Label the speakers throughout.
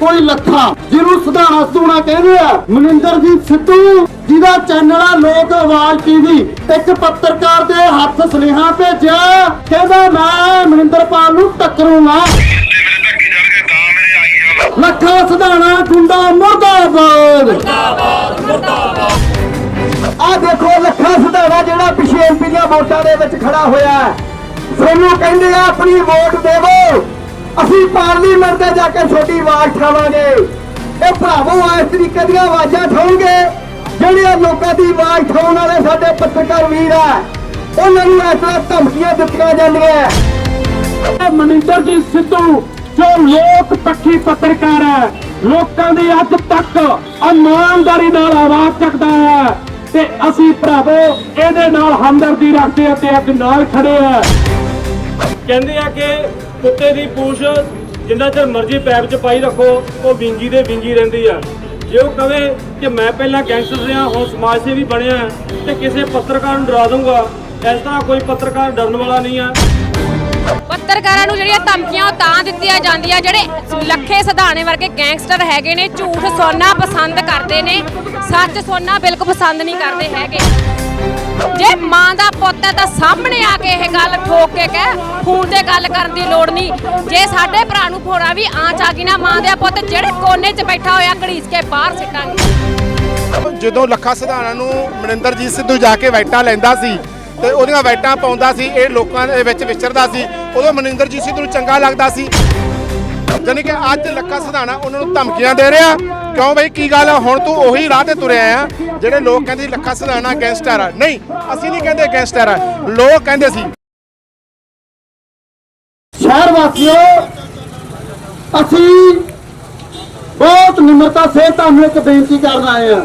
Speaker 1: ਕੋਈ ਲੱਖਾ ਜਿਹਨੂੰ ਸੁਧਾਣਾ ਸੁਧੂਣਾ ਕਹਿੰਦੇ ਆ। ਮਨਿੰਦਰਜੀਤ ਸਿੱਧੂ, ਜਿਹਦਾ ਚੈਨਲ ਆ ਲੋਕ ਆਵਾਜ਼ ਟੀਵੀ, ਇੱਕ ਪੱਤਰਕਾਰ ਦੇ ਹੱਥ ਸੁਨੇਹਾ ਭੇਜਿਆ। ਕਹਿੰਦਾ, ਮੈਂ ਮਨਿੰਦਰਪਾਲ ਨੂੰ ਟੱਕਰੂੰਗਾ। ਲੱਖਾ ਸੁਧਾਣਾ ਗੁੰਡਾ ਮੁਰਦਾਬਾਦ। ਆ ਦੇਖੋ, ਲੱਖਾ ਸੁਧਾਣਾ ਜਿਹੜਾ ਪਿਛੇ ਐਮਪੀ ਦੀਆਂ ਵੋਟਾਂ ਦੇ ਵਿੱਚ ਖੜਾ ਹੋਇਆ ਸਾਨੂੰ ਕਹਿੰਦੇ ਆ, ਆਪਣੀ ਵੋਟ ਦੇਵੋ। ਅਸੀਂ ਪਾਰਲੀਮੈਂਟ ਤੇ ਜਾ ਕੇ ਛੋਟੀ ਆਵਾਜ਼ ਠਾਵਾਂਗੇ ਇਹ ਭਰਾਵੋ ਇਸ ਤਰੀਕੇ ਦੀਆਂ ਆਵਾਜ਼ਾਂ ਠਾਉਂਗੇ ਜਿਹੜੀਆਂ ਲੋਕਾਂ ਦੀ ਆਵਾਜ਼ ਠਾਉਣ ਵਾਲੇ ਸਾਡੇ ਪੱਤਰਕਾਰ ਵੀਰ ਆ, ਉਹਨਾਂ ਨੂੰ ਇਸ ਤਰ੍ਹਾਂ ਧਮਕੀਆਂ ਦਿੱਤੀਆਂ ਜਾਂਦੀਆਂ। ਮਨਿੰਦਰ ਜੀ ਸਿੱਧੂ, ਜੋ ਲੋਕ ਪੱਖੀ ਪੱਤਰਕਾਰ ਹੈ, ਲੋਕਾਂ ਦੀ ਅੱਜ ਤੱਕ ਇਮਾਨਦਾਰੀ ਨਾਲ ਆਵਾਜ਼ ਚੱਕਦਾ ਹੈ। ਤੇ ਅਸੀਂ ਭਰਾਵੋ, ਇਹਦੇ ਨਾਲ ਹਮਦਰਦੀ ਰੱਖਦੇ ਹਾਂ ਤੇ ਅੱਜ ਨਾਲ ਖੜੇ ਆ
Speaker 2: ਕਹਿੰਦੇ ਆ ਕਿ ਕੁੱਤੇ ਦੀ ਪੂਛ ਜਿੰਨਾ ਚਿਰ ਮਰਜ਼ੀ ਪੈਪ 'ਚ ਪਾਈ ਰੱਖੋ, ਉਹ ਵਿੰਗੀ ਦੇ ਵਿੰਗੀ ਰਹਿੰਦੀ ਆ। ਜੇ ਉਹ ਕਵੇ ਕਿ ਮੈਂ ਪਹਿਲਾਂ ਗੈਂਗਸਟਰ ਰਿਹਾ, ਹੁਣ ਸਮਾਜ ਸੇਵੀ ਬਣਿਆ ਤੇ ਕਿਸੇ ਪੱਤਰਕਾਰ ਨੂੰ ਡਰਾ ਦੂੰਗਾ ਇਸ ਤਰ੍ਹਾਂ ਕੋਈ ਪੱਤਰਕਾਰ ਡਰਨ ਵਾਲਾ ਨਹੀਂ ਆ।
Speaker 3: ਪੱਤਰਕਾਰਾਂ ਨੂੰ ਜਿਹੜੀਆਂ ਧਮਕੀਆਂ ਉਹ ਤਾਂ ਦਿੱਤੀਆਂ ਜਾਂਦੀਆਂ, ਜਿਹੜੇ ਲੱਖੇ ਸਧਾਣੇ ਵਰਗੇ ਗੈਂਗਸਟਰ ਹੈਗੇ ਨੇ, ਝੂਠ ਸੋਨਾ ਪਸੰਦ ਕਰਦੇ ਨੇ, ਸੱਚ ਸੋਨਾ ਬਿਲਕੁਲ ਪਸੰਦ ਨਹੀਂ ਕਰਦੇ ਹੈਗੇ। ਜੇ ਮਾਂ ਦਾ ਪੁੱਤ ਹੈ ਤਾਂ ਸਾਹਮਣੇ ਆ ਕੇ ਇਹ ਗੱਲ ਠੋਕ ਕੇ ਕਹਿ ਫੋਨ ਤੇ ਗੱਲ ਕਰਨ ਦੀ ਲੋੜ ਨਹੀਂ। ਜੇ ਸਾਡੇ ਭਰਾ ਨੂੰ ਫੋੜਾ ਵੀ ਆਂਚ ਆ ਗਈ ਨਾ ਮਾਂ ਦੇ ਪੁੱਤ, ਜਿਹੜੇ ਕੋਨੇ 'ਚ ਬੈਠਾ ਹੋਇਆ ਘੜੀਸ ਕੇ ਬਾਹਰ ਸਿੱਟਾਂਗੇ।
Speaker 4: ਜਦੋਂ ਲੱਖਾ ਸਿਧਾਣਾ ਨੂੰ ਮਨਿੰਦਰਜੀਤ ਸਿੱਧੂ ਜਾ ਕੇ ਵੈਟਾਂ ਲੈਂਦਾ ਸੀ ਤੇ ਉਹਦੀਆਂ ਵੈਟਾਂ ਪਾਉਂਦਾ ਸੀ, ਇਹ ਲੋਕਾਂ ਦੇ ਵਿੱਚ ਵਿਚਰਦਾ ਸੀ, ਉਦੋਂ ਮਨਿੰਦਰਜੀਤ ਸਿੱਧੂ ਨੂੰ ਚੰਗਾ ਲੱਗਦਾ ਸੀ। ਜਾਣੀ ਕਿ ਅੱਜ ਲੱਖਾ ਸਿਧਾਣਾ ਉਹਨਾਂ ਨੂੰ ਧਮਕੀਆਂ ਦੇ ਰਿਹਾ। ਕਿਉਂ ਬਈ? ਕੀ ਗੱਲ ਆ? ਹੁਣ ਤੂੰ ਉਹੀ ਰਾਹ ਤੇ ਤੁਰਿਆ ਆ, ਜਿਹੜੇ ਲੋਕ ਕਹਿੰਦੇ ਸੀ ਲੱਖਾ ਸਿਧਾਣਾ ਗੈਂਗਸਟਰ ਆ ਨਹੀਂ, ਅਸੀਂ ਨਹੀਂ ਕਹਿੰਦੇ ਗੈਂਗਸਟਰ ਆ ਲੋਕ ਕਹਿੰਦੇ ਸੀ
Speaker 1: ਸ਼ਹਿਰ ਵਾਸੀਓ, ਅਸੀਂ ਬਹੁਤ ਨਿਮਰਤਾ ਸੇ ਤੁਹਾਨੂੰ ਇੱਕ ਬੇਨਤੀ ਕਰਨ ਆਏ ਆ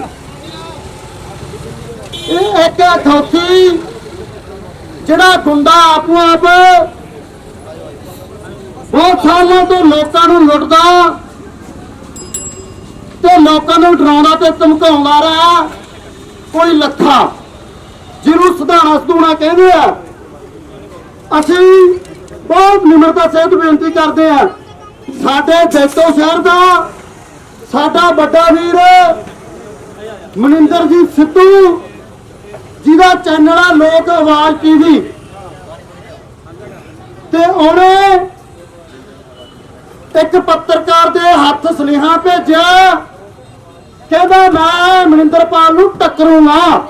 Speaker 1: ਇਹ ਇੱਕ ਅਥੌਤੀ ਜਿਹੜਾ ਗੁੰਡਾ ਆਪੋ ਆਪ ਬਹੁਤ ਸਾਲਾਂ ਤੋਂ ਲੋਕਾਂ ਨੂੰ ਲੁੱਟਦਾ ਤੇ ਲੋਕਾਂ ਨੂੰ ਡਰਾਉਂਦਾ ਤੇ ਧਮਕਾਉਂਦਾ ਰਿਹਾ। ਕੋਈ ਲੱਖਾ ਜਿਹਨੂੰ ਸੁਧਾਣਾ ਸੁਧੂਣਾ ਕਹਿੰਦੇ ਆ। ਅਸੀਂ ਬਹੁਤ ਨਿਮਰਤਾ ਸਹਿਤ ਬੇਨਤੀ ਕਰਦੇ ਹਾਂ ਸਾਡੇ ਜੈਤੋ ਸ਼ਹਿਰ ਦਾ ਸਾਡਾ ਵੱਡਾ ਵੀਰ ਮਨਿੰਦਰ ਜੀ ਸਿੱਧੂ ਜਿਹਦਾ ਚੈਨਲ ਆ ਲੋਕ ਆਵਾਜ਼ ਟੀਵੀ। ਤੇ ਉਹਨੇ ਇੱਕ ਪੱਤਰਕਾਰ ਦੇ ਹੱਥ ਸੁਨੇਹਾ ਭੇਜਿਆ। ਕਹਿੰਦਾ, ਮੈਂ ਮਨਿੰਦਰਪਾਲ ਨੂੰ ਟੱਕਰੂੰਗਾ।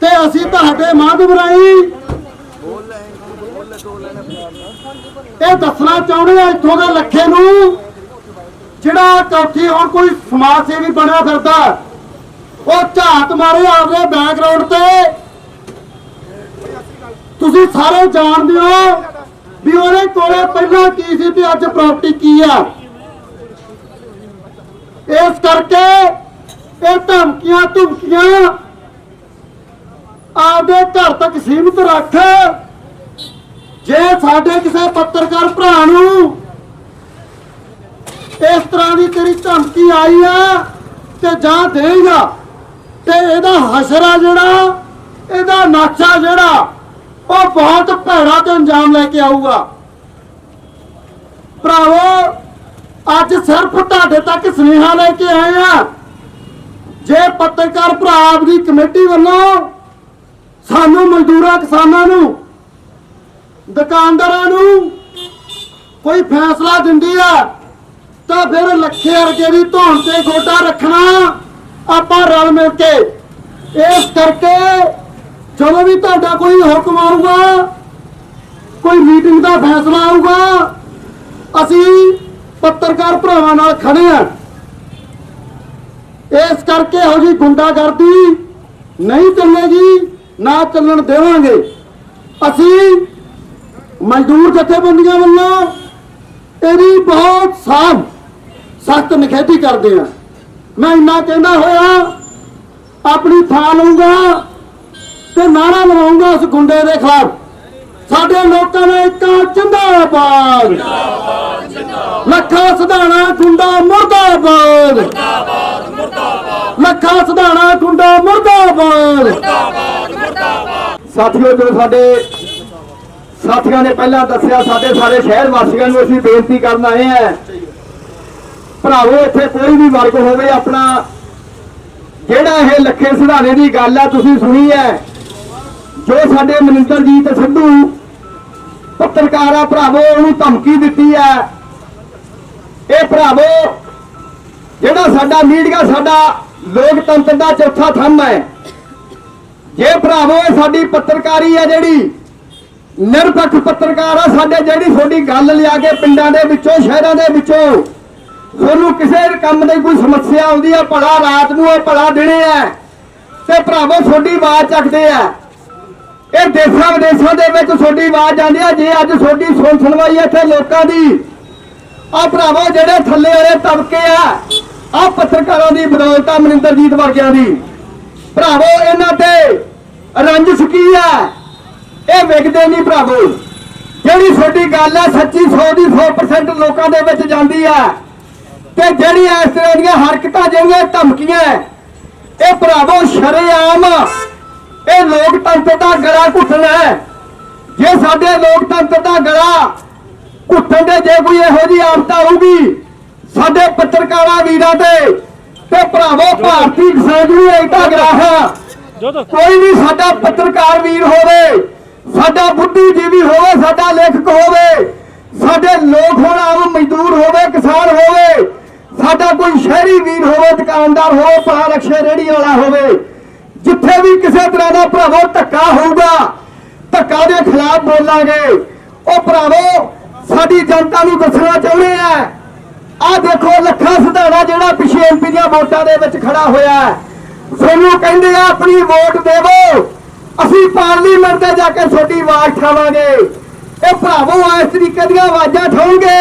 Speaker 1: ਤੇ ਅਸੀਂ ਤੁਹਾਡੇ ਮਾਧਿਅਮ ਰਾਹੀਂ ਇਹ ਦੱਸਣਾ ਚਾਹੁੰਦੇ ਆ ਇੱਥੋਂ ਦੇ ਲੱਖੇ ਨੂੰ, ਜਿਹੜਾ ਕੌਠੀ ਹੁਣ ਕੋਈ ਸਮਾਜ ਸੇਵੀ ਬਣਿਆ ਫਿਰਦਾ। ਉਹ ਝਾਤ ਮਾਰੇ ਆਪਦੇ ਬੈਕਗ੍ਰਾਉਂਡ ਤੇ। ਤੁਸੀਂ ਸਾਰੇ ਜਾਣਦੇ ਹੋ ਵੀ ਉਹਦੇ ਕੋਲੇ ਪਹਿਲਾਂ ਕੀ ਸੀ ਤੇ ਅੱਜ ਪ੍ਰਾਪਰਟੀ ਕੀ ਆ? ਇਸ ਕਰਕੇ ਇਹ ਧਮਕੀਆਂ ਧਮਕੀਆਂ ਆਪਦੇ ਘਰ ਤੱਕ ਸੀਮਿਤ ਰੱਖ। ਜੇ ਸਾਡੇ ਕਿਸੇ ਪੱਤਰਕਾਰ ਭਰਾ ਨੂੰ ਇਸ ਤਰ੍ਹਾਂ ਦੀ ਤੇਰੀ ਧਮਕੀ ਆਈ ਆ ਤੇ ਜਾਂ ਦੇਗਾ ਤੇ ਇਹਦਾ ਹਸ਼ਰਾ ਜਿਹੜਾ, ਇਹਦਾ ਨਾਚਾ ਜਿਹੜਾ, ਉਹ ਬਹੁਤ ਭੈੜਾ ਤੇ ਅੰਜਾਮ ਲੈ ਕੇ ਆਊਗਾ। ਭਰਾਵੋ ਅੱਜ ਸਿਰਫ ਤੁਹਾਡੇ ਤੱਕ ਸੁਨੇਹਾ ਲੈ ਕੇ ਆਏ ਆ। ਜੇ ਪੱਤਰਕਾਰ ਭਰਾ ਆਪਦੀ ਕਮੇਟੀ ਵੱਲੋਂ ਸਾਨੂੰ ਮਜ਼ਦੂਰਾਂ, ਕਿਸਾਨਾਂ ਨੂੰ, ਦੁਕਾਨਦਾਰਾਂ ਨੂੰ ਕੋਈ ਫੈਸਲਾ ਦਿੰਦੀ ਆ, ਤਾਂ ਫਿਰ ਲੱਖੇ ਵਰਗੇ ਦੀ ਧੌਣ ਤੇ ਗੋਡਾ ਰੱਖਣਾ ਆਪਾਂ ਰਲ ਮਿਲ ਕੇ। ਇਸ ਕਰਕੇ ਜਦੋਂ ਵੀ ਤੁਹਾਡਾ ਕੋਈ ਹੁਕਮ ਆਊਗਾ, ਕੋਈ ਮੀਟਿੰਗ ਦਾ ਫੈਸਲਾ ਆਊਗਾ, ਅਸੀਂ ਪੱਤਰਕਾਰ ਭਰਾਵਾਂ ਨਾਲ ਖੜੇ ਆ। ਇਸ ਕਰਕੇ ਇਹੋ ਜੀ ਗੁੰਡਾਗਰਦੀ ਨਹੀਂ ਚੱਲੇਗੀ, ਨਾ ਚੱਲਣ ਦੇਵਾਂਗੇ। ਅਸੀਂ ਮਜ਼ਦੂਰ ਜਥੇਬੰਦੀਆਂ ਵੱਲੋਂ ਇਹਦੀ ਬਹੁਤ ਸਾਫ਼ ਸਖਤ ਨਿਖੇਧੀ ਕਰਦੇ ਆ ਮੈਂ ਇੰਨਾ ਕਹਿੰਦਾ ਹੋਇਆ, ਆਪਣੀ ਥਾਂ ਲਊਂਗਾ ਤੇ ਨਾਰਾ ਲਵਾਉਂਗਾ ਉਸ ਗੁੰਡੇ ਦੇ ਖਿਲਾਫ। ਸਾਡੇ ਲੋਕਾਂ ਦਾ ਇੱਕ ਜਿੰਦਾਬਾਦ। ਲੱਖਾ ਸਧਾਣਾ ਗੁੰਡਾ ਮੁਰਦਾਬਾਦ। ਲੱਖਾ ਸਧਾਣਾ ਗੁੰਡਾ ਮੁਰਦਾਬਾਦ। ਸਾਥੀਓ ਜੋ ਸਾਡੇ ਸਾਥੀਆਂ ਨੇ ਪਹਿਲਾਂ ਦੱਸਿਆ, ਸਾਡੇ ਸਾਰੇ ਸ਼ਹਿਰ ਵਾਸੀਆਂ ਨੂੰ ਅਸੀਂ ਬੇਨਤੀ ਕਰਨ ਆਏ ਹਾਂ,
Speaker 5: ਭਰਾਵੋ, ਇੱਥੇ ਕੋਈ ਵੀ ਵਰਗ ਹੋਵੇ, ਆਪਣਾ ਜਿਹੜਾ ਇਹ ਲੱਖੇ ਸਿਧਾਣੇ ਦੀ ਗੱਲ ਆ, ਤੁਸੀਂ ਸੁਣੀ ਹੈ। ਜੋ ਸਾਡੇ ਮਨਿੰਦਰਜੀਤ ਸਿੱਧੂ ਪੱਤਰਕਾਰ ਆ ਭਰਾਵੋ ਉਹਨੂੰ ਧਮਕੀ ਦਿੱਤੀ ਹੈ, ਇਹ ਭਰਾਵੋ, ਜਿਹੜਾ ਸਾਡਾ ਮੀਡੀਆ, ਸਾਡਾ ਲੋਕਤੰਤਰ ਦਾ ਚੌਥਾ ਥੰਮ ਹੈ। ਜੇ ਭਰਾਵੋ, ਇਹ ਸਾਡੀ ਪੱਤਰਕਾਰੀ ਹੈ ਜਿਹੜੀ ਨਿਰਪੱਖ ਪੱਤਰਕਾਰ ਆ ਸਾਡੇ, ਜਿਹੜੀ ਤੁਹਾਡੀ ਗੱਲ ਲਿਆ ਕੇ ਪਿੰਡਾਂ ਦੇ ਵਿੱਚੋਂ, ਸ਼ਹਿਰਾਂ ਦੇ ਵਿੱਚੋਂ, ਤੁਹਾਨੂੰ ਕਿਸੇ ਕੰਮ ਦੀ ਕੋਈ ਸਮੱਸਿਆ ਆਉਂਦੀ ਹੈ, ਭਲਾ ਰਾਤ ਨੂੰ ਹੈ ਭਲਾ ਦਿਨੇ ਹੈ, ਤੇ ਭਰਾਵੋ, ਤੁਹਾਡੀ ਆਵਾਜ਼ ਚੱਕਦੇ ਆ ਇਹ ਦੇਸ਼ਾਂ ਵਿਦੇਸ਼ਾਂ ਦੇ ਵਿੱਚ ਤੁਹਾਡੀ ਆਵਾਜ਼ ਜਾਂਦੀ ਆ, ਜੇ ਅੱਜ ਤੁਹਾਡੀ ਸੁਣ ਸੁਣਵਾਈ ਇੱਥੇ ਲੋਕਾਂ ਦੀ। ਆ ਭਰਾਵੋ ਜਿਹੜੇ ਥੱਲੇ ਵਾਲੇ ਤਬਕੇ ਆ ਆ ਪੱਤਰਕਾਰਾਂ ਦੀ ਬਦੌਲਤ ਆ ਮਨਿੰਦਰਜੀਤ ਵਰਗਿਆਂ ਦੀ। ਭਰਾਵੋ, ਇਹਨਾਂ ਤੇ ਰੰਜਿਸ਼ ਕੀ ਆ। ਇਹ ਵਿਕਦੇ ਨਹੀਂ ਭਰਾਵੋ। ਜਿਹੜੀ ਤੁਹਾਡੀ ਗੱਲ ਆ, ਸੱਚੀ 100 ਦੀ 100% ਲੋਕਾਂ ਦੇ ਵਿੱਚ ਜਾਂਦੀ ਆ। ਤੇ ਜਿਹੜੀ ਇਸ ਤਰ੍ਹਾਂ ਦੀਆਂ ਹਰਕਤਾਂ, ਜਿਹੜੀਆਂ ਧਮਕੀਆਂ, ਇਹ ਭਰਾਵੋ ਸ਼ਰੇਆਮ ਇਹ ਲੋਕਤੰਤਰ ਦਾ ਗਲਾ ਘੁੱਟਣਾ ਜੇ ਸਾਡੇ ਲੋਕਤੰਤਰ ਦਾ ਗਲਾ ਘੁੱਟਣ ਦੇ ਜੇ ਕੋਈ ਇਹੋ ਜਿਹੀ ਆਫਤ ਆਊਗੀ ਸਾਡੇ ਪੱਤਰਕਾਰਾਂ ਵੀਰਾਂ ਤੇ ਤੇ ਭਰਾਵੋ, ਭਾਰਤੀ ਕਿਸਾਨ ਜੀ ਏਕਤਾ ਗਰਾਹਾ ਕੋਈ ਵੀ ਸਾਡਾ ਪੱਤਰਕਾਰ ਵੀਰ ਹੋਵੇ, ਸਾਡਾ ਬੁੱਧੀਜੀਵੀ ਹੋਵੇ, ਸਾਡਾ ਲੇਖਕ ਹੋਵੇ, ਸਾਡੇ ਲੋਕ ਹੋਣ ਆਮ ਮਜ਼ਦੂਰ ਹੋਵੇ, ਕਿਸਾਨ ਹੋਵੇ, ਸਾਡਾ ਕੋਈ ਸ਼ਹਿਰੀ ਵੀਰ ਹੋਵੇ, ਦੁਕਾਨਦਾਰ ਹੋਵੇ ਪਾ ਰਕਸ਼ੇ ਰੇੜੀ ਵਾਲਾ ਹੋਵੇ ਜਿੱਥੇ ਵੀ ਕਿਸੇ ਤਰ੍ਹਾਂ ਦਾ ਭਰਾਵੋ ਧੱਕਾ ਹੋਊਗਾ, ਧੱਕਾ ਦੇ ਖਿਲਾਫ ਬੋਲਾਂਗੇ। ਉਹ ਭਰਾਵੋ, ਸਾਡੀ ਜਨਤਾ ਨੂੰ ਦੱਸਣਾ ਚਾਹੁੰਦੇ ਆ। ਆਹ ਦੇਖੋ ਲੱਖਾ ਸਿਧਾਣਾ ਜਿਹੜਾ ਪਿਛੇ ਐਮਪੀ ਦੀਆਂ ਵੋਟਾਂ ਦੇ ਵਿੱਚ ਖੜਾ ਹੋਇਆ ਹੈ। ਕਹਿੰਦੇ ਆ, ਆਪਣੀ ਵੋਟ ਦੇਵੋ। ਅਸੀਂ ਪਾਰਲੀਮੈਂਟ ਤੇ ਜਾ ਕੇ ਤੁਹਾਡੀ ਆਵਾਜ਼ ਠਾਵਾਂਗੇ ਇਹ ਭਰਾਵੋ, ਇਸ ਤਰੀਕੇ ਦੀਆਂ ਆਵਾਜ਼ਾਂ ਠਾਉਣਗੇ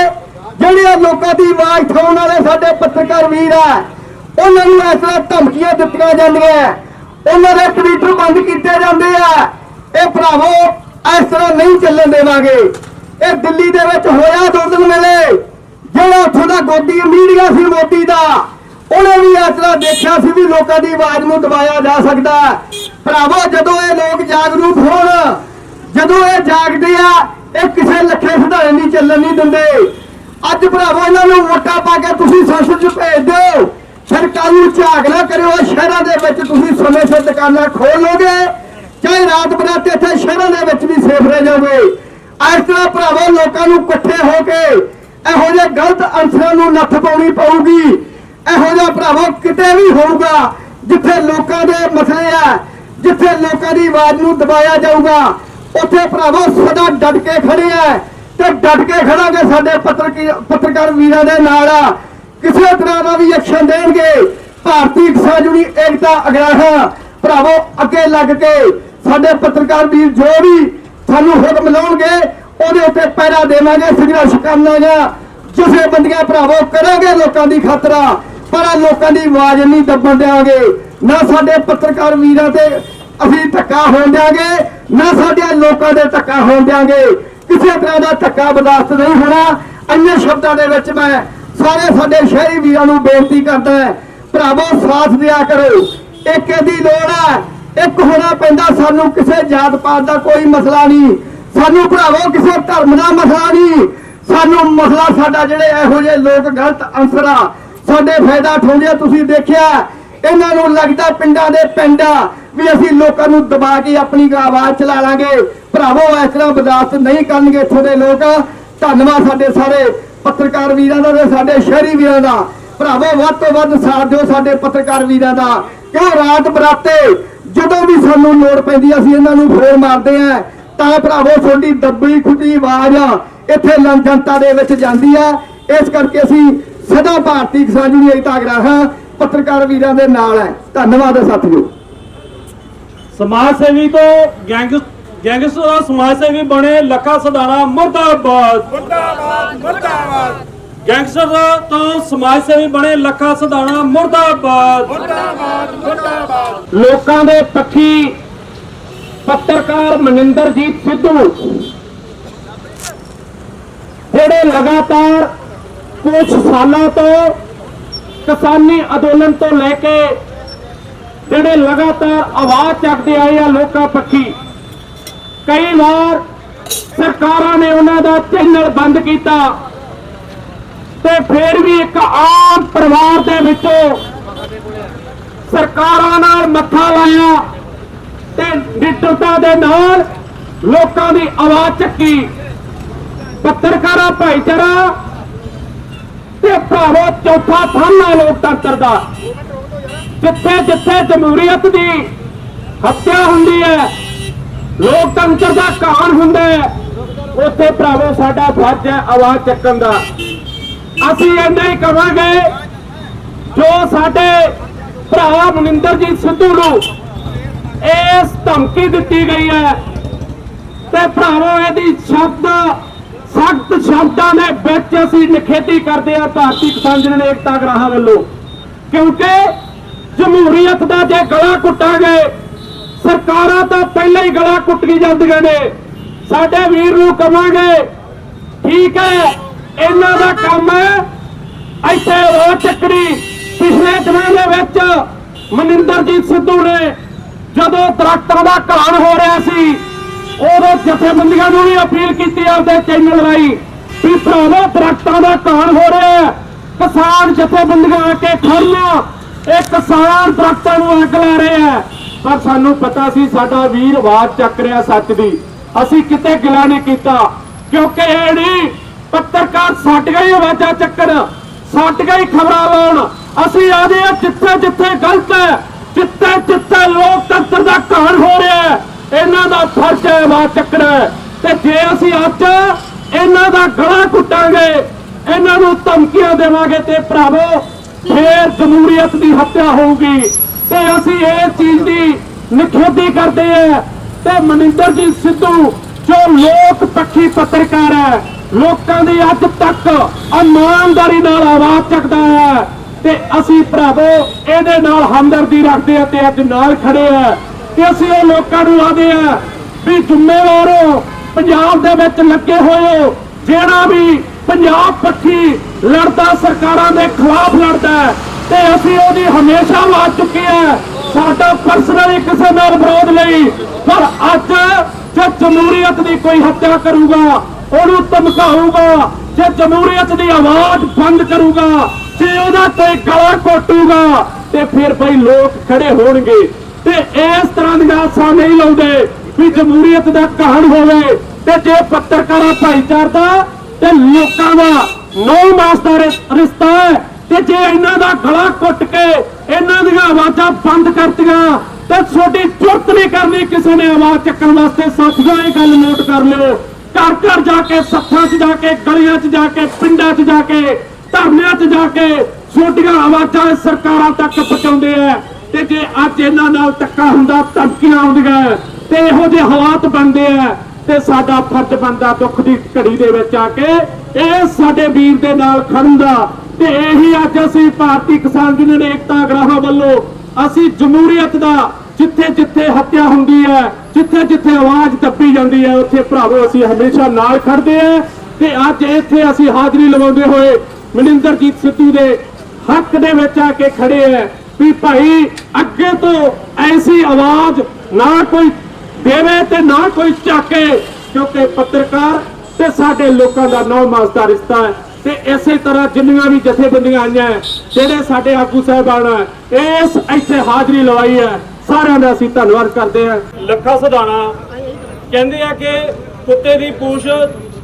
Speaker 5: ਜਿਹੜੇ ਲੋਕਾਂ ਦੀ ਆਵਾਜ਼ ਠਾਉਣ ਵਾਲੇ ਸਾਡੇ ਪੱਤਰਕਾਰ ਵੀਰ ਆ, ਉਹਨਾਂ ਨੂੰ ਇਸ ਤਰ੍ਹਾਂ ਧਮਕੀਆਂ ਦਿੱਤੀਆਂ ਜਾਂਦੀਆਂ। ਉਹਨਾਂ ਦੇ ਟਵਿੱਟਰ ਬੰਦ ਕੀਤੇ ਜਾਂਦੇ ਆ। ਇਹ ਭਰਾਵੋ, ਇਸ ਤਰ੍ਹਾਂ ਨਹੀਂ ਚੱਲਣ ਦੇਵਾਂਗੇ। ਇਹ ਦਿੱਲੀ ਦੇ ਵਿੱਚ ਹੋਇਆ ਦੋ ਦਿਨ ਜਿਹੜਾ ਉੱਥੋਂ ਦਾ ਗੋਦੀ ਮੀਡੀਆ ਸੀ ਮੋਦੀ ਦਾ। ਉਹਨੇ ਵੀ ਇਸ ਤਰ੍ਹਾਂ ਦੇਖਿਆ ਸੀ ਵੀ ਲੋਕਾਂ ਦੀ ਆਵਾਜ਼ ਨੂੰ ਦਬਾਇਆ ਜਾ ਸਕਦਾ। ਹੈ। ਭਰਾਵੋ, ਜਦੋਂ ਇਹ ਲੋਕ ਜਾਗਰੂਕ ਹੋਣ, ਜਦੋਂ ਇਹ ਜਾਗਦੇ ਆ, ਇਹ ਕਿਸੇ ਲੱਖੇ ਸੁਧਾਰੇ ਨਹੀਂ ਚੱਲਣ ਨਹੀਂ ਦਿੰਦੇ। ਅੱਜ ਭਰਾਵੋ, ਇਹਨਾਂ ਨੂੰ ਵੋਟਾਂ ਪਾ ਕੇ ਤੁਸੀਂ ਸੰਸਦ 'ਚ ਭੇਜ ਦਿਓ। ਸਰਕਾਰ ਨੂੰ ਝਾਕ ਨਾ ਕਰਿਓ, ਸ਼ਹਿਰਾਂ ਦੇ ਵਿੱਚ ਤੁਸੀਂ ਸਮੇਂ ਸਿਰ ਦੁਕਾਨਾਂ ਖੋਲ ਚਾਹੇ ਰਾਤ ਬਰਾਤੇ ਇੱਥੇ ਸ਼ਹਿਰਾਂ ਦੇ ਵਿੱਚ ਵੀ ਸੇਫ ਰਹਿ ਜਾਓਗੇ ਇਸ ਤਰ੍ਹਾਂ ਭਰਾਵੋ, ਲੋਕਾਂ ਨੂੰ ਇਕੱਠੇ ਹੋ ਕੇ ਇਹੋ ਜਿਹੇ ਗਲਤ ਅੰਸਰਾਂ ਨੂੰ ਨੱਥ ਪਾਉਣੀ ਪਊਗੀ। ਇਹੋ ਜਿਹਾ ਭਰਾਵੋ, ਕਿਤੇ ਵੀ ਹੋਊਗਾ, ਜਿੱਥੇ ਲੋਕਾਂ ਦੇ ਮਸਲੇ ਆ, ਜਿੱਥੇ ਲੋਕਾਂ ਦੀ ਆਵਾਜ਼ ਨੂੰ ਦਬਾਇਆ ਜਾਊਗਾ, ਉੱਥੇ ਭਰਾਵੋ ਸਦਾ ਡਟ ਕੇ ਖੜੇ ਆ। ਤੇ ਡਟ ਕੇ ਖੜਾਂਗੇ ਸਾਡੇ ਪੱਤਰਕੀ- ਪੱਤਰਕਾਰ ਵੀਰਾਂ ਦੇ ਨਾਲ। ਆ ਕਿਸੇ ਤਰ੍ਹਾਂ ਦਾ ਵੀ ਐਕਸ਼ਨ ਦੇਣਗੇ। ਭਾਰਤੀ ਕਿਸਾਨ ਯੂਨੀ ਏਕਤਾ ਅਗਰਾਹਾਂ, ਭਰਾਵੋ, ਅੱਗੇ ਲੱਗ ਕੇ ਸਾਡੇ ਪੱਤਰਕਾਰ ਵੀਰ ਜੋ ਵੀ ਸਾਨੂੰ ਹੁਕਮ ਲਾਉਣਗੇ, ਉਹਦੇ ਉੱਤੇ ਪੈਰਾ ਦੇਵਾਂਗੇ ਸੰਘਰਸ਼ ਕਰਨਾਗਾ ਜਿਸੇ ਬੰਦੀਆਂ ਭਰਾਵੋ, ਕਰਾਂਗੇ ਲੋਕਾਂ ਦੀ ਖਾਤਰਾ, ਪਰ ਲੋਕਾਂ ਦੀ ਆਵਾਜ਼ ਨਹੀਂ ਦੱਬਣ ਦੇਵਾਂਗੇ ਨਾ ਸਾਡੇ ਪੱਤਰਕਾਰ ਵੀਰਾਂ ਤੇ ਅਸੀਂ ਧੱਕਾ ਹੋਣ ਦਿਆਂਗੇ, ਨਾ ਸਾਡੇ ਲੋਕਾਂ ਦੇ ਧੱਕਾ ਹੋਣ ਦਿਆਂਗੇ। ਕਿਸੇ ਤਰ੍ਹਾਂ ਦਾ ਧੱਕਾ ਬਰਦਾਸ਼ਤ ਨਹੀਂ ਹੋਣਾ। ਅੰਨੇ ਸ਼ਬਦਾਂ ਦੇ ਵਿੱਚ ਮੈਂ ਸਾਰੇ ਸਾਡੇ ਸ਼ਹਿਰੀ ਵੀਰਾਂ ਨੂੰ ਬੇਨਤੀ ਕਰਦਾ ਹਾਂ, ਭਰਾਵੋ ਸਾਥ ਦਿਆ ਕਰੋ। ਏਕੇ ਦੀ ਲੋੜ ਹੈ ਇੱਕ ਹੋਣਾ ਪੈਂਦਾ ਸਾਨੂੰ ਕਿਸੇ ਜਾਤ ਪਾਤ ਦਾ ਕੋਈ ਮਸਲਾ ਨਹੀਂ। ਸਾਨੂੰ ਭਰਾਵੋ ਕਿਸੇ ਧਰਮ ਦਾ ਮਸਲਾ ਨਹੀਂ। ਸਾਨੂੰ ਮਸਲਾ ਸਾਡਾ ਜਿਹੜੇ ਇਹੋ ਜਿਹੇ ਲੋਕ ਗਲਤ ਅੰਸਰ ਆ ਸਾਡੇ ਫਾਇਦਾ ਉਠਾਉਂਦੇ ਤੁਸੀਂ ਦੇਖਿਆ ਇਹਨਾਂ ਨੂੰ ਲੱਗਦਾ ਪਿੰਡਾਂ ਦੇ ਪਿੰਡਾਂ ਵੀ ਅਸੀਂ ਲੋਕਾਂ ਨੂੰ ਦਬਾ ਕੇ ਆਪਣੀ ਆਵਾਜ਼ ਚਲਾ ਲਾਂਗੇ। ਭਰਾਵੋ ਇਸ ਤਰ੍ਹਾਂ ਬਰਦਾਸ਼ਤ ਨਹੀਂ ਕਰਨਗੇ ਇੱਥੋਂ ਦੇ ਲੋਕ। ਧੰਨਵਾਦ ਸਾਡੇ ਸਾਰੇ। ਪੱਤਰਕਾਰ ਵੀਰਾਂ ਦਾ ਤੇ ਸਾਡੇ ਸ਼ਹਿਰੀ ਵੀਰਾਂ ਦਾ। ਭਰਾਵੋ, ਵੱਧ ਤੋਂ ਵੱਧ ਸਾਥ ਦਿਓ ਸਾਡੇ ਪੱਤਰਕਾਰ ਵੀਰਾਂ ਦਾ। ਕਿਉਂ ਰਾਤ ਬਰਾਤੇ? ਜਦੋਂ ਵੀ ਸਾਨੂੰ ਲੋੜ ਪੈਂਦੀ, ਅਸੀਂ ਇਹਨਾਂ ਨੂੰ ਫੋਨ ਮਾਰਦੇ ਆ ਤਾਂ ਭਰਾਵੋ, ਤੁਹਾਡੀ ਦੱਬੀ ਖੁੱਟੀ ਆਵਾਜ਼ ਇੱਥੇ ਲੰ ਜਨਤਾ ਦੇ ਵਿੱਚ ਜਾਂਦੀ ਆ। ਇਸ ਕਰਕੇ ਅਸੀਂ ਸਦਾ ਭਾਰਤੀ ਕਿਸਾਨ ਯੂਨੀਅਨ ਏਕਤਾ ਹਾਂ। ਪੱਤਰਕਾਰ ਵੀਰਾਂ ਦੇ ਨਾਲ ਹੈ। ਧੰਨਵਾਦ ਹੈ, ਸਾਥੀਓ।
Speaker 2: ਸਮਾਜ ਸੇਵੀ ਤੋਂ ਗੈਂਗਸਟਰ ਗੈਂਗਸਟਰ ਦਾ ਸਮਾਜ ਸੇਵੀ ਬਣੇ ਲੱਖਾ ਸਦਾਣਾ ਮੁਰਦਾਬਾਦ। ਮੁਰਦਾਬਾਦ ਮੁਰਦਾਬਾਦ। ਗੈਂਗਸਟਰ ਦਾ ਤੋਂ ਸਮਾਜ ਸੇਵੀ ਬਣੇ ਲੱਖਾ ਸਦਾਣਾ ਮੁਰਦਾਬਾਦ।
Speaker 5: ਲੋਕਾਂ ਦੇ ਪੱਖੀ ਪੱਤਰਕਾਰ ਮਨਿੰਦਰਜੀਤ ਸਿੱਧੂ ਜਿਹੜੇ ਲਗਾਤਾਰ ਕੁਝ ਸਾਲਾਂ ਤੋਂ ਕਿਸਾਨੀ ਅੰਦੋਲਨ ਤੋਂ ਲੈ ਕੇ ਜਿਹੜੇ ਲਗਾਤਾਰ ਆਵਾਜ਼ ਚੱਕਦੇ ਆਏ ਆ ਲੋਕਾਂ ਪੱਖੀ ਕਈ ਵਾਰ ਸਰਕਾਰਾਂ ਨੇ ਉਹਨਾਂ ਦਾ ਚੈਨਲ ਬੰਦ ਕੀਤਾ
Speaker 6: ਤੇ ਫਿਰ ਵੀ ਇੱਕ ਆਮ ਪਰਿਵਾਰ ਦੇ ਵਿੱਚੋਂ ਸਰਕਾਰਾਂ ਨਾਲ ਮੱਥਾ ਲਾਇਆ ਤੇ ਨਿਡਰਤਾ ਦੇ ਨਾਲ ਲੋਕਾਂ ਦੀ ਆਵਾਜ਼ ਚੱਕੀ। ਪੱਤਰਕਾਰਾਂ, ਭਾਈਚਾਰਾ ਤੇ ਭਰਾਵੋ, ਚੌਥਾ ਥਾਨਾ ਲੋਕਤੰਤਰ ਦਾ। ਜਿੱਥੇ ਜਿੱਥੇ ਜਮਹੂਰੀਅਤ ਦੀ ਹੱਤਿਆ ਹੁੰਦੀ ਹੈ ਲੋਕਤੰਤਰ ਦਾ ਕਾਨ ਹੁੰਦਾ ਹੈ। ਉੱਥੇ ਭਰਾਵੋ, ਸਾਡਾ ਫਰਜ਼ ਹੈ ਆਵਾਜ਼ ਚੱਕਣ ਦਾ। ਅਸੀਂ ਇੰਨਾ ਹੀ ਕਵਾਂਗੇ, ਜੋ ਸਾਡੇ ਭਰਾ ਮਨਿੰਦਰਜੀਤ ਸਿੱਧੂ ਨੂੰ ਇਸ ਧਮਕੀ ਦਿੱਤੀ ਗਈ ਹੈ। ਤੇ ਭਰਾਵੋ, ਇਹਦੀ ਸ਼ਬਦ, ਸਖਤ ਸ਼ਬਦਾਂ ਦੇ ਵਿੱਚ ਅਸੀਂ ਨਿਖੇਧੀ ਕਰਦੇ ਹਾਂ ਭਾਰਤੀ ਕਿਸਾਨ ਯੂਨੀਅਨ ਏਕਤਾ ਗਰਾਹਾਂ ਵੱਲੋਂ। ਕਿਉਂਕਿ ਜਮਹੂਰੀਅਤ ਦਾ ਜੇ ਗਲਾ ਕੁੱਟਾਂਗੇ ਸਰਕਾਰਾਂ ਤਾਂ ਪਹਿਲਾਂ ਹੀ ਗਲਾ ਕੁੱਟੀ ਜਾਂਦੀਆਂ ਨੇ। ਸਾਡੇ ਵੀਰ ਨੂੰ ਕਵਾਂਗੇ, ਠੀਕ ਹੈ, ਇਹਨਾਂ ਦਾ ਕੰਮ ਹੈ, ਇੱਥੇ ਉਹ ਚੱਕਰੀ, ਪਿਛਲੇ ਦਿਨਾਂ ਦੇ ਵਿੱਚ ਮਨਿੰਦਰਜੀਤ ਸਿੱਧੂ ਨੇ ਜਦੋਂ ਦਰਖਤਾਂ ਦਾ ਘਾਣ ਹੋ ਰਿਹਾ ਸੀ, ਉਦੋਂ ਜਥੇਬੰਦੀਆਂ ਨੂੰ ਵੀ ਅਪੀਲ ਕੀਤੀ ਆਪਦੇ ਚੈਨਲ ਰਾਹੀਂ ਵੀ ਭਰਾਵੋ, ਦਰਖਤਾਂ ਦਾ ਘਾਣ ਹੋ ਰਿਹਾ ਹੈ। ਕਿਸਾਨ ਜਥੇਬੰਦੀਆਂ ਆ ਕੇ ਖੜਨਾ ਇਹ ਕਿਸਾਨ ਦਰਖਤਾਂ ਨੂੰ ਅੱਗ ਲਾ ਰਹੇ ਆ। ਪਰ ਸਾਨੂੰ ਪਤਾ ਸੀ ਸਾਡਾ ਵੀਰ ਆਵਾਜ਼ ਚੱਕ ਰਿਹਾ ਸੱਚ ਦੀ। ਅਸੀਂ ਕਿਤੇ ਗਿਲਾ ਨਹੀਂ ਕੀਤਾ, ਕਿਉਂਕਿ ਇਹ ਨਹੀਂ, ਪੱਤਰਕਾਰ ਸਾਡੀਆਂ ਹੀ ਆਵਾਜ਼ਾਂ ਚੱਕਣ ਸਾਡੀਆਂ ਹੀ ਖਬਰਾਂ ਲਾਉਣ। ਅਸੀਂ ਆਦੇ ਆ ਜਿੱਥੇ ਜਿੱਥੇ ਗਲਤ ਹੈ, ਜਿੱਥੇ ਜਿੱਥੇ ਲੋਕਤੰਤਰ ਦਾ ਘਾਣ ਹੋ ਰਿਹਾ ਹੈ, ਇਹਨਾਂ ਦਾ ਫਰਜ਼ ਹੈ ਆਵਾਜ਼ ਚੱਕਣਾ ਤੇ ਜੇ ਅਸੀਂ ਅੱਜ ਇਹਨਾਂ ਦਾ ਗਲਾ ਕੁੱਟਾਂਗੇ ਇਹਨਾਂ ਨੂੰ ਧਮਕੀਆਂ ਦੇਵਾਂਗੇ ਤੇ ਭਰਾਵੋ, ਫੇਰ ਜਮਹੂਰੀਅਤ ਦੀ ਹੱਤਿਆ ਹੋਊਗੀ। ਤੇ ਅਸੀਂ ਇਹ ਚੀਜ਼ ਦੀ ਨਿਖੇਧੀ ਕਰਦੇ ਹਾਂ। ਤੇ ਮਨਿੰਦਰਜੀਤ ਸਿੱਧੂ, ਜੋ ਲੋਕ ਪੱਖੀ ਪੱਤਰਕਾਰ ਹੈ, ਲੋਕਾਂ ਦੀ ਅੱਜ ਤੱਕ ਇਮਾਨਦਾਰੀ ਨਾਲ ਆਵਾਜ਼ ਚੱਕਦਾ ਹੈ। ਤੇ ਅਸੀਂ ਭਰਾਵੋ, ਇਹਦੇ ਨਾਲ ਹਮਦਰਦੀ ਰੱਖਦੇ ਆ ਤੇ ਅੱਜ ਨਾਲ ਖੜੇ ਆ ਤੇ ਅਸੀਂ ਉਹ ਲੋਕਾਂ ਨੂੰ ਆਦੇ ਆ ਵੀ ਜ਼ਿੰਮੇਵਾਰ ਹੋ, ਪੰਜਾਬ ਦੇ ਵਿੱਚ ਲੱਗੇ ਹੋਏ ਹੋ। ਜਿਹੜਾ ਵੀ ਪੰਜਾਬ ਪੱਖੀ ਲੜਦਾ, ਸਰਕਾਰਾਂ ਦੇ ਖਿਲਾਫ ਲੜਦਾ ਤੇ ਅਸੀਂ ਉਹਦੀ ਹਮੇਸ਼ਾ ਆਵਾਜ਼ ਚੁੱਕੀ ਹੈ। ਸਾਡਾ ਪਰਸਨਲੀ ਕਿਸੇ ਨਾਲ ਵਿਰੋਧ ਨਹੀਂ ਪਰ ਅੱਜ ਜੇ ਜਮਹੂਰੀਅਤ ਦੀ ਕੋਈ ਹੱਤਿਆ ਕਰੂਗਾ, ਉਹਨੂੰ ਧਮਕਾਊਗਾ, ਜੇ ਜਮਹੂਰੀਅਤ ਦੀ ਆਵਾਜ਼ ਬੰਦ ਕਰੂਗਾ, ਜੇ ਉਹਦਾ ਕੋਈ ਗਲਾ ਕੋਟੂਗਾ ਤੇ ਫਿਰ ਬਈ ਲੋਕ ਖੜੇ ਹੋਣਗੇ। ਤੇ ਇਸ ਤਰ੍ਹਾਂ ਦੀਆਂ ਆਸਾਂ ਨਹੀਂ ਲਾਉਂਦੇ ਵੀ ਜਮਹੂਰੀਅਤ ਦਾ ਕਹਾਣ ਹੋਵੇ ਤੇ ਜੇ ਪੱਤਰਕਾਰਾਂ ਭਾਈਚਾਰ ਦਾ ਤੇ ਲੋਕਾਂ ਦਾ। ਨੌ ਮਾਸ ਦਾ ਰਿਸ਼ਤਾ ਹੈ। ਤੇ ਜੇ ਇਹਨਾਂ ਦਾ ਗਲਾ ਕੁੱਟ ਕੇ ਇਹਨਾਂ ਦੀਆਂ ਆਵਾਜ਼ਾਂ ਬੰਦ ਕਰਤੀਆਂ, ਤੇ ਛੋਟੀ ਚੁਰਤ ਨਹੀਂ ਕਰਨੀ ਕਿਸੇ ਨੇ ਆਵਾਜ਼ ਚੱਕਣ ਵਾਸਤੇ। ਸਾਥੀਆਂ ਇਹ ਗੱਲ ਨੋਟ ਕਰ ਲਿਓ। ਘਰ ਘਰ ਜਾ ਕੇ, ਸੱਥਾਂ 'ਚ ਜਾ ਕੇ, ਗਲੀਆਂ 'ਚ ਜਾ ਕੇ, ਪਿੰਡਾਂ 'ਚ ਜਾ ਕੇ, ਧਰਨਿਆਂ 'ਚ ਜਾ ਕੇ ਛੋਟੀਆਂ ਆਵਾਜ਼ਾਂ ਸਰਕਾਰਾਂ ਤੱਕ ਪਹੁੰਚਾਉਂਦੇ ਆ। ਤੇ ਜੇ ਅੱਜ ਇਹਨਾਂ ਨਾਲ ਧੱਕਾ ਹੁੰਦਾ, ਧਮਕੀਆਂ ਆਉਂਦੀਆਂ, ਤੇ ਇਹੋ ਜਿਹੇ ਹਾਲਾਤ ਬਣਦੇ ਆ। ਤੇ ਸਾਡਾ ਫਰਜ਼ ਬਣਦਾ ਦੁੱਖ ਦੀ ਘੜੀ ਦੇ ਵਿੱਚ ਆ ਕੇ ਇਹ ਸਾਡੇ ਵੀਰ ਦੇ ਨਾਲ ਖੜਨ ਦਾ। ਤੇ ਇਹੀ ਅੱਜ ਅਸੀਂ ਭਾਰਤੀ ਕਿਸਾਨ ਯੂਨੀਅਨ ਏਕਤਾ ਗਰਾਹਾਂ ਵੱਲੋਂ ਅਸੀਂ ਜਮਹੂਰੀਅਤ ਦਾ ਜਿੱਥੇ ਜਿੱਥੇ ਹੱਤਿਆ ਹੁੰਦੀ ਹੈ, ਜਿੱਥੇ ਜਿੱਥੇ ਆਵਾਜ਼ ਦੱਬੀ ਜਾਂਦੀ ਹੈ, ਉੱਥੇ ਭਰਾਵੋ ਅਸੀਂ ਹਮੇਸ਼ਾ ਨਾਲ ਖੜਦੇ ਆ ਤੇ ਅੱਜ ਇੱਥੇ ਅਸੀਂ ਹਾਜ਼ਰੀ ਲਵਾਉਂਦੇ ਹੋਏ ਮਨਿੰਦਰਜੀਤ ਸਿੱਧੂ ਦੇ ਹੱਕ ਦੇ ਵਿੱਚ ਆ ਕੇ ਖੜੇ ਆ ਵੀ ਭਾਈ ਅੱਗੇ ਤੋਂ ਐਸੀ ਆਵਾਜ਼ ਨਾ ਕੋਈ ਦੇਵੇ ਤੇ ਨਾ ਕੋਈ ਚੱਕੇ ਕਿਉਂਕਿ ਪੱਤਰਕਾਰ ਤੇ ਸਾਡੇ ਲੋਕਾਂ ਦਾ ਨੌ ਮਾਸ ਦਾ ਰਿਸ਼ਤਾ ਹੈ। ਤੇ ਇਸੇ ਤਰ੍ਹਾਂ ਜਿੰਨੀਆਂ ਵੀ ਜਥੇਬੰਦੀਆਂ ਆਈਆਂ ਜਿਹੜੇ ਸਾਡੇ ਆਗੂ ਸਾਹਿਬਾਨ ਹੈ, ਇਸ ਇੱਥੇ ਹਾਜ਼ਰੀ ਲਵਾਈ ਹੈ, ਸਾਰਿਆਂ ਦਾ ਅਸੀਂ ਧੰਨਵਾਦ ਕਰਦੇ ਹਾਂ।
Speaker 2: ਲੱਖਾ ਸਧਾਣਾ ਕਹਿੰਦੇ ਆ ਕਿ ਕੁੱਤੇ ਦੀ ਪੂਛ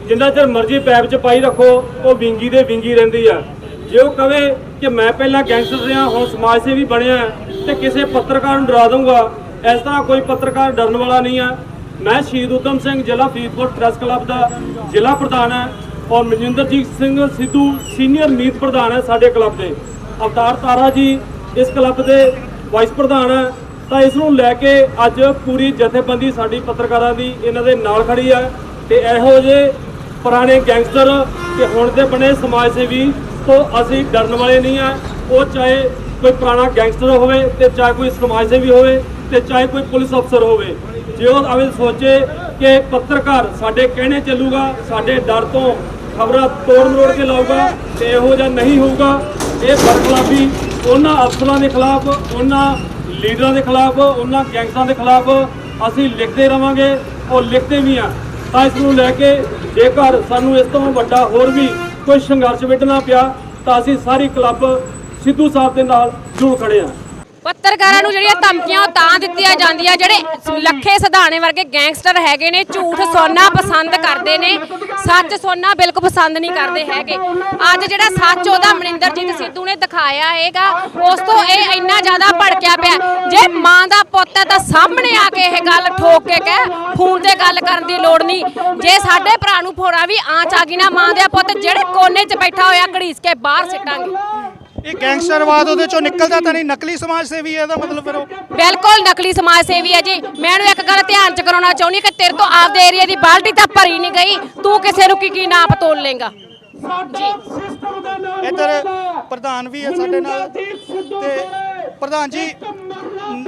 Speaker 2: ਜਿੰਨਾ ਚਿਰ ਮਰਜ਼ੀ ਪੈਪ 'ਚ ਪਾਈ ਰੱਖੋ, ਉਹ ਵਿੰਗੀ ਦੇ ਵਿੰਗੀ ਰਹਿੰਦੀ ਆ। ਜੇ ਉਹ ਕਵੇ ਕਿ ਮੈਂ ਪਹਿਲਾਂ ਗੈਂਗਸਟਰ ਰਿਹਾ, ਹੁਣ ਸਮਾਜ ਸੇਵੀ ਬਣਿਆ ਤੇ ਕਿਸੇ ਪੱਤਰਕਾਰ ਨੂੰ ਡਰਾ ਦਊਂਗਾ, ਇਸ ਤਰ੍ਹਾਂ ਕੋਈ ਪੱਤਰਕਾਰ ਡਰਨ ਵਾਲਾ ਨਹੀਂ ਆ। ਮੈਂ ਸ਼ਹੀਦ ਉਦਮ ਸਿੰਘ ਜ਼ਿਲ੍ਹਾ ਫਰੀਦਕੋਟ ਪ੍ਰੈਸ ਕਲੱਬ ਦਾ ਜ਼ਿਲ੍ਹਾ ਪ੍ਰਧਾਨ ਹਾਂ ਔਰ ਮਨਜਿੰਦਰਜੀਤ ਸਿੰਘ ਸਿੱਧੂ ਸੀਨੀਅਰ ਮੀਤ ਪ੍ਰਧਾਨ ਹੈ ਸਾਡੇ ਕਲੱਬ ਦੇ। ਅਵਤਾਰ ਤਾਰਾ ਜੀ ਇਸ ਕਲੱਬ ਦੇ ਵਾਈਸ ਪ੍ਰਧਾਨ ਹੈ। ਤਾਂ ਇਸ ਨੂੰ ਲੈ ਕੇ ਅੱਜ ਪੂਰੀ ਜਥੇਬੰਦੀ ਸਾਡੀ ਪੱਤਰਕਾਰਾਂ ਦੀ ਇਹਨਾਂ ਦੇ ਨਾਲ ਖੜੀ ਹੈ ਤੇ ਇਹੋ ਜਿਹੇ ਪੁਰਾਣੇ ਗੈਂਗਸਟਰ ਤੇ ਹੁਣ ਦੇ ਬਣੇ ਸਮਾਜ ਸੇਵੀ ਤੋਂ ਅਸੀਂ ਡਰਨ ਵਾਲੇ ਨਹੀਂ ਆ ਉਹ ਚਾਹੇ ਕੋਈ ਪੁਰਾਣਾ ਗੈਂਗਸਟਰ ਹੋਵੇ ਤੇ ਚਾਹੇ ਕੋਈ ਸਮਾਜ ਸੇਵੀ ਹੋਵੇ ਤੇ ਚਾਹੇ ਕੋਈ ਪੁਲਿਸ ਅਫਸਰ ਹੋਵੇ। ਜੇ ਉਹ ਆਵੇ ਸੋਚੇ ਕਿ ਪੱਤਰਕਾਰ ਸਾਡੇ ਕਹਿਣੇ ਚੱਲੂਗਾ, ਸਾਡੇ ਡਰ ਤੋਂ ਖਬਰਾਂ ਤੋੜ ਮਰੋੜ ਕੇ ਲਾਊਗਾ ਤੇ ਇਹੋ ਜਿਹਾ ਨਹੀਂ ਹੋਊਗਾ। ਇਹ ਬਰਖਲਾਫੀ ਉਹਨਾਂ ਅਫਸਰਾਂ ਦੇ ਖਿਲਾਫ, ਉਹਨਾਂ ਲੀਡਰਾਂ ਦੇ ਖਿਲਾਫ, ਉਹਨਾਂ ਗੈਂਗਸਟਰਾਂ ਦੇ ਖਿਲਾਫ ਅਸੀਂ ਲਿਖਦੇ ਰਵਾਂਗੇ ਔਰ ਲਿਖਦੇ ਵੀ ਆ। ਤਾਂ ਇਸ ਨੂੰ ਲੈ ਕੇ ਜੇਕਰ ਸਾਨੂੰ ਇਸ ਤੋਂ ਵੱਡਾ ਹੋਰ ਵੀ ਕੋਈ ਸੰਘਰਸ਼ ਵਿੱਢਣਾ ਪਿਆ, ਤਾਂ ਅਸੀਂ ਸਾਰੀ ਕਲੱਬ ਸਿੱਧੂ ਸਾਹਿਬ ਦੇ ਨਾਲ ਜੁੜ ਖੜੇ ਹਾਂ
Speaker 3: ਪੱਤਰਕਾਰਾਂ ਨੂੰ ਜਿਹੜੀਆਂ ਧਮਕੀਆਂ ਉਹ ਤਾਂ ਦਿੱਤੀਆਂ ਜਾਂਦੀਆਂ, ਜਿਹੜੇ ਲੱਖੇ ਸਿਧਾਣੇ ਵਰਗੇ ਗੈਂਗਸਟਰ ਹੈਗੇ ਨੇ, ਝੂਠ ਸੁਣਨਾ ਪਸੰਦ ਕਰਦੇ ਨੇ, ਸੱਚ ਸੁਣਨਾ ਬਿਲਕੁਲ ਪਸੰਦ ਨਹੀਂ ਕਰਦੇ ਹੈਗੇ। ਅੱਜ ਜਿਹੜਾ ਸੱਚ ਉਹਦਾ ਮਨਿੰਦਰਜੀਤ ਸਿੱਧੂ ਨੇ ਦਿਖਾਇਆ ਹੈਗਾ, ਉਸ ਤੋਂ ਇਹ ਇੰਨਾ ਜ਼ਿਆਦਾ ਭੜਕਿਆ ਪਿਆ। ਜੇ ਮਾਂ ਦਾ ਪੁੱਤ ਹੈ ਤਾਂ ਸਾਹਮਣੇ ਆ ਕੇ ਇਹ ਗੱਲ ਠੋਕ ਕੇ ਕਹਿ, ਫੋਨ ਤੇ ਗੱਲ ਕਰਨ ਦੀ ਲੋੜ ਨਹੀਂ। ਜੇ ਸਾਡੇ ਭਰਾ ਨੂੰ ਫੋੜਾ ਵੀ ਆਂਚ ਆ ਗਈ ਨਾ ਮਾਂ ਦੇ ਪੁੱਤ, ਜਿਹੜੇ ਕੋਨੇ 'ਚ ਬੈਠਾ ਹੋਇਆ ਘੜੀਸ ਕੇ ਬਾਹਰ ਸਿੱਟਾਂਗੇ।
Speaker 7: ਇਹ ਗੈਂਗਸਟਰਵਾਦ ਉਹਦੇ ਚੋਂ ਨਿਕਲਦਾ ਤਾਂ ਨਹੀਂ ਨਕਲੀ ਸਮਾਜ ਸੇਵੀ ਹੈ ਇਹਦਾ ਮਤਲਬ ਫਿਰ ਉਹ।
Speaker 3: ਬਿਲਕੁਲ ਨਕਲੀ ਸਮਾਜ ਸੇਵੀ ਹੈ ਜੀ। ਮੈਂ ਇਹਨੂੰ ਇੱਕ ਗੱਲ ਧਿਆਨ ਚ ਕਰਾਉਣਾ ਚਾਹੁੰਦੀ ਕਿ ਤੇਰੇ ਤੋਂ ਆਪਦੇ ਏਰੀਆ ਦੀ ਬਾਲਟੀ ਤਾਂ ਭਰੀ ਨਹੀਂ ਗਈ। ਤੂੰ ਕਿਸੇ ਨੂੰ ਕੀ ਕੀ ਨਾਪ ਤੋਲ ਲੇਗਾ ਜੀ।
Speaker 7: ਇੱਧਰ ਪ੍ਰਧਾਨ ਵੀ ਹੈ ਸਾਡੇ ਨਾਲ ਤੇ ਪ੍ਰਧਾਨ ਜੀ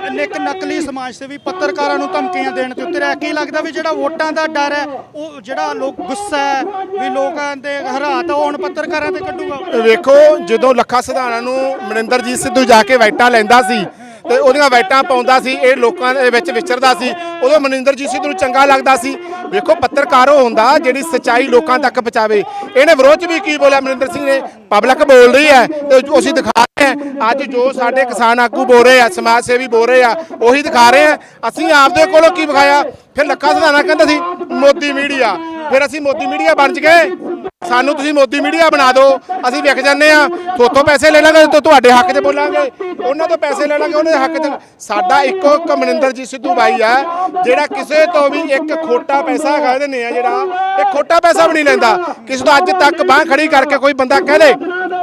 Speaker 7: ਨਿਕ ਨਕਲੀ ਸਮਾਜ ਸੇਵੀ ਪੱਤਰਕਾਰਾਂ ਨੂੰ ਧਮਕੀਆਂ ਦੇਣ ਤੇ ਉੱਤੇ ਰਹਿ ਕੀ ਲੱਗਦਾ ਵੀ ਜਿਹੜਾ ਵੋਟਾਂ ਦਾ ਡਰ ਹੈ, ਉਹ ਜਿਹੜਾ ਲੋਕ ਗੁੱਸਾ ਹੈ, ਵੀ ਲੋਕਾਂ ਦੇ ਹਰਾਤ ਉਹ ਹੁਣ ਪੱਤਰਕਾਰਾਂ ਤੇ ਕੱਢੂਗਾ?
Speaker 4: ਵੇਖੋ, ਜਦੋਂ ਲੱਖਾ ਸਿਧਾਣਾ ਨੂੰ ਮਨਿੰਦਰਜੀਤ ਸਿੱਧੂ ਜਾ ਕੇ ਵਾਈਟਾਂ ਲੈਂਦਾ ਸੀ ਤੇ ਉਹਦੀਆਂ ਵੈਟਾਂ ਪਾਉਂਦਾ ਸੀ, ਇਹ ਲੋਕਾਂ ਦੇ ਵਿੱਚ ਵਿਚਰਦਾ ਸੀ। ਉਦੋਂ ਮਨਿੰਦਰ ਜੀ ਸਿੱਧੂ ਨੂੰ ਚੰਗਾ ਲੱਗਦਾ ਸੀ। ਵੇਖੋ, ਪੱਤਰਕਾਰ ਉਹ ਹੁੰਦਾ ਜਿਹੜੀ ਸੱਚਾਈ ਲੋਕਾਂ ਤੱਕ ਪਹੁੰਚਾਵੇ। ਇਹਨੇ ਵਿਰੋਧ 'ਚ ਵੀ ਕੀ ਬੋਲਿਆ ਮਨਿੰਦਰ ਸਿੰਘ ਨੇ? ਪਬਲਿਕ ਬੋਲ ਰਹੀ ਹੈ ਤੇ ਜੋ ਅਸੀਂ ਦਿਖਾ ਰਹੇ ਹਾਂ। ਅੱਜ ਜੋ ਸਾਡੇ ਕਿਸਾਨ ਆਗੂ ਬੋਲ ਰਹੇ ਆ, ਸਮਾਜ ਸੇਵੀ ਬੋਲ ਰਹੇ ਆ, ਉਹੀ ਦਿਖਾ ਰਹੇ ਆ। ਅਸੀਂ ਆਪਦੇ ਕੋਲੋਂ ਕੀ ਵਿਖਾਇਆ? ਫਿਰ ਲੱਖਾ ਸਿਧਾਣਾ ਕਹਿੰਦਾ ਸੀ, ਮੋਦੀ ਮੀਡੀਆ। ਫਿਰ ਅਸੀਂ ਮੋਦੀ ਮੀਡੀਆ ਬਣ ਗਏ। ਸਾਨੂੰ ਤੁਸੀਂ ਮੋਦੀ ਮੀਡੀਆ ਬਣਾ ਦਿਓ, ਅਸੀਂ ਵਿਕ ਜਾਂਦੇ ਆ ਥੋਤੋਂ ਪੈਸੇ ਲੈ ਲਾਂਗੇ, ਤੇ ਤੁਹਾਡੇ ਹੱਕ 'ਚ ਬੋਲਾਂਗੇ। ਉਹਨਾਂ ਤੋਂ ਪੈਸੇ ਲੈ ਲਾਂਗੇ, ਉਹਨਾਂ ਦੇ ਹੱਕ 'ਚ। ਸਾਡਾ ਇੱਕੋ ਇੱਕ ਮਨਿੰਦਰਜੀਤ ਸਿੱਧੂ ਬਾਈ ਆ, ਜਿਹੜਾ ਕਿਸੇ ਤੋਂ ਵੀ ਇੱਕ ਖੋਟਾ ਪੈਸਾ ਖਾ ਦਿੰਦੇ ਆ ਜਿਹੜਾ, ਇਹ ਖੋਟਾ ਪੈਸਾ ਵੀ ਨਹੀਂ ਲੈਂਦਾ। ਕਿਸੇ ਤੋਂ ਅੱਜ ਤੱਕ ਬਾਹ ਖੜੀ ਕਰਕੇ ਕੋਈ ਬੰਦਾ ਕਹਿ ਦੇ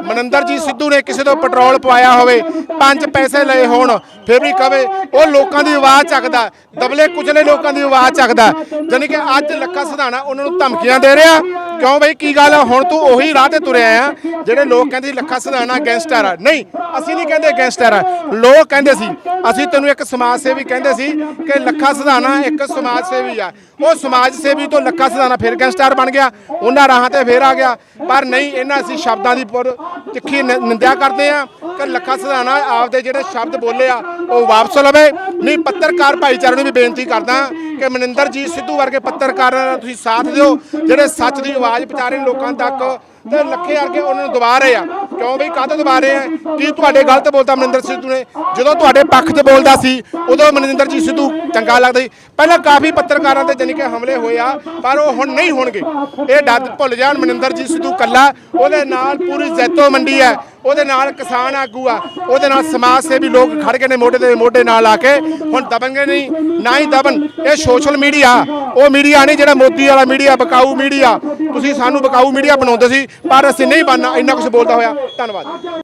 Speaker 4: ਮਨਿੰਦਰਜੀਤ ਸਿੱਧੂ ਨੇ ਕਿਸੇ ਤੋਂ ਪੈਟਰੋਲ ਪਵਾਇਆ ਹੋਵੇ, ਪੰਜ ਪੈਸੇ ਲਏ ਹੋਣ, ਫਿਰ ਵੀ ਕਵੇ, ਉਹ ਲੋਕਾਂ ਦੀ ਆਵਾਜ਼ ਚੱਕਦਾ, ਦਬਲੇ ਕੁਚਲੇ ਲੋਕਾਂ ਦੀ ਆਵਾਜ਼ ਚੱਕਦਾ। ਜਾਨੀ ਕਿ ਅੱਜ ਲੱਖਾ ਸਿਧਾਣਾ ਉਹਨਾਂ ਨੂੰ ਧਮਕੀਆਂ ਦੇ ਰਿਹਾ। ਕਿਉਂ ਬਈ? ਕੀ ਗੱਲ ਆ? ਹੁਣ ਤੂੰ ਉਹੀ ਰਾਹ ਤੇ ਤੁਰਿਆ ਆ ਜਿਹੜੇ ਲੋਕ ਕਹਿੰਦੇ ਸੀ ਲੱਖਾ ਸਿਧਾਣਾ ਗੈਂਗਸਟਰ ਆ। ਨਹੀਂ, ਅਸੀਂ ਨਹੀਂ ਕਹਿੰਦੇ ਗੈਂਗਸਟਰ ਆ। ਲੋਕ ਕਹਿੰਦੇ ਸੀ, ਅਸੀਂ ਤੈਨੂੰ ਇੱਕ ਸਮਾਜ ਸੇਵੀ ਕਹਿੰਦੇ ਸੀ ਕਿ ਲੱਖਾ ਸਿਧਾਣਾ ਇੱਕ ਸਮਾਜ ਸੇਵੀ ਆ। ਉਹ ਸਮਾਜ ਸੇਵੀ ਤੋਂ ਲੱਖਾ ਸਿਧਾਣਾ ਫਿਰ ਗੈਂਗਸਟਰ ਬਣ ਗਿਆ। ਉਹਨਾਂ ਰਾਹਾਂ ਤੇ ਫੇਰ ਆ ਗਿਆ। ਪਰ ਨਹੀਂ, ਇਹਨਾਂ ਅਸੀਂ ਸ਼ਬਦਾਂ ਦੀ ਪੁਰ ਤਿੱਖੀ ਨ- ਨਿੰਦਿਆ ਕਰਦੇ ਆ ਕਿ ਲੱਖਾ ਸਿਧਾਣਾ ਆਪਦੇ ਜਿਹੜੇ ਸ਼ਬਦ ਬੋਲੇ ਆ, ਉਹ ਵਾਪਸ ਲਵੇ। ਨਹੀਂ, ਪੱਤਰਕਾਰ ਭਾਈਚਾਰੇ ਨੂੰ ਵੀ ਬੇਨਤੀ ਕਰਦਾ ਕਿ ਮਨਿੰਦਰਜੀਤ ਸਿੱਧੂ ਵਰਗੇ ਪੱਤਰਕਾਰਾਂ ਦਾ ਤੁਸੀਂ ਸਾਥ ਦਿਓ। ਜਿਹੜੇ ਸੱਚ ਦੀ ਆਵਾਜ਼ ਪਹੁੰਚਾ ਰਹੇ ਲੋਕਾਂ ਤੱਕ ਤੇ ਲੱਖੇ ਵਰਗੇ ਉਹਨਾਂ ਨੂੰ ਦਬਾ ਰਹੇ ਆ। ਕਿਉਂ ਬਈ? ਕਾਹਤੋਂ ਦਬਾ ਰਹੇ ਆ? ਕੀ ਤੁਹਾਡੇ ਗਲਤ ਬੋਲਦਾ ਮਨਿੰਦਰ ਸਿੱਧੂ ਨੇ? ਜਦੋਂ ਤੁਹਾਡੇ ਪੱਖ 'ਚ ਬੋਲਦਾ ਸੀ, ਉਦੋਂ ਮਨਿੰਦਰਜੀਤ ਸਿੱਧੂ ਚੰਗਾ ਲੱਗਦਾ ਸੀ। ਪਹਿਲਾਂ ਕਾਫੀ ਪੱਤਰਕਾਰਾਂ ਤੇ ਜਾਣੀ ਕਿ ਹਮਲੇ ਹੋਏ ਆ, ਪਰ ਉਹ ਹੁਣ ਨਹੀਂ ਹੋਣਗੇ। ਇਹ ਡੱਦ ਭੁੱਲ ਜਾਣ ਮਨਿੰਦਰਜੀਤ ਸਿੱਧੂ ਕੱਲਾ ਉਹਦੇ ਨਾਲ ਪੂਰੀ ਜੈਤੋ ਮੰਡੀ ਹੈ। ਉਹਦੇ ਨਾਲ ਕਿਸਾਨ ਆਗੂ ਆ, ਉਹਦੇ ਨਾਲ ਸਮਾਜ ਸੇਵੀ ਲੋਕ ਖੜ ਗਏ ਨੇ ਮੋਢੇ ਦੇ ਮੋਢੇ ਨਾਲ ਆ ਕੇ, ਹੁਣ ਦਬਣਗੇ ਨਹੀਂ, ਨਾ ਹੀ ਦਬਨ ਇਹ ਸੋਸ਼ਲ ਮੀਡੀਆ ਉਹ ਮੀਡੀਆ ਨਹੀਂ ਜਿਹੜਾ ਮੋਦੀ ਵਾਲਾ ਮੀਡੀਆ ਬਕਾਊ ਮੀਡੀਆ ਤੁਸੀਂ ਸਾਨੂੰ ਬਕਾਊ ਮੀਡੀਆ ਬਣਾਉਂਦੇ ਸੀ, ਪਰ ਅਸੀਂ ਨਹੀਂ ਬਣਨਾ, ਇੰਨਾ ਕੁਝ ਬੋਲਦਾ ਹੋਇਆ। ਧੰਨਵਾਦ।